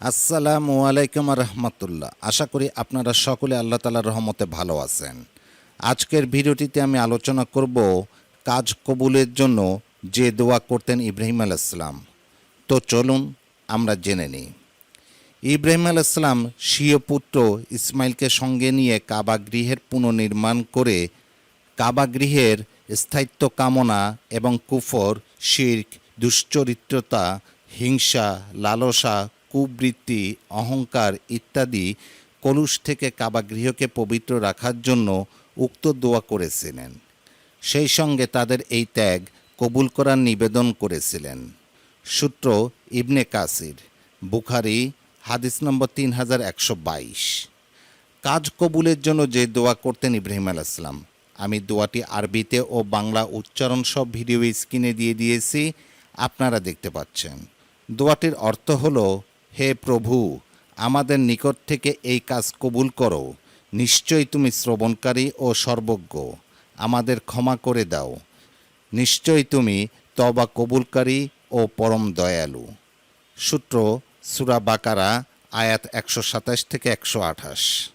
আসসালামু আলাইকুম রহমতুল্লাহ। আশা করি আপনারা সকলে আল্লাহ তালার রহমতে ভালো আছেন। আজকের ভিডিওটিতে আমি আলোচনা করব কাজ কবুলের জন্য যে দোয়া করতেন ইব্রাহিম আলাইসালাম তো চলুন আমরা জেনে নিই। ইব্রাহিম আলাইসালাম স্বীয় পুত্র ইসমাইলকে সঙ্গে নিয়ে কাবা গৃহের পুনর্নির্মাণ করে কাবা গৃহের স্থায়িত্ব কামনা এবং কুফর, শির্ক, দুশ্চরিত্রতা, হিংসা, লালসা কুবৃত্তি, অহংকার ইত্যাদি কলুষ থেকে কাবা গৃহকে পবিত্র রাখার জন্য উক্ত দোয়া করেছিলেন। সেই সঙ্গে তাদের এই ত্যাগ কবুল করার নিবেদন করেছিলেন। সূত্র ইবনে কাসির, বুখারি, হাদিস নম্বর তিন হাজার একশো বাইশ। কাজ কবুলের জন্য যে দোয়া করতেন ইব্রাহিম আল আলাইসলাম আমি দোয়াটি আরবিতে ও বাংলা উচ্চারণ সব ভিডিও স্ক্রিনে দিয়ে দিয়েছি, আপনারা দেখতে পাচ্ছেন। দোয়াটির অর্থ হলো হে প্রভু, আমাদের নিকট থেকে এই কাজ কবুল করো। নিশ্চয়ই তুমি শ্রবণকারী ও সর্বজ্ঞ। আমাদের ক্ষমা করে দাও। নিশ্চয়ই তুমি তবা কবুলকারী ও পরম দয়ালু। সূত্র সুরা বাকারা, আয়াত একশো সাতাশ থেকে একশো আঠাশ।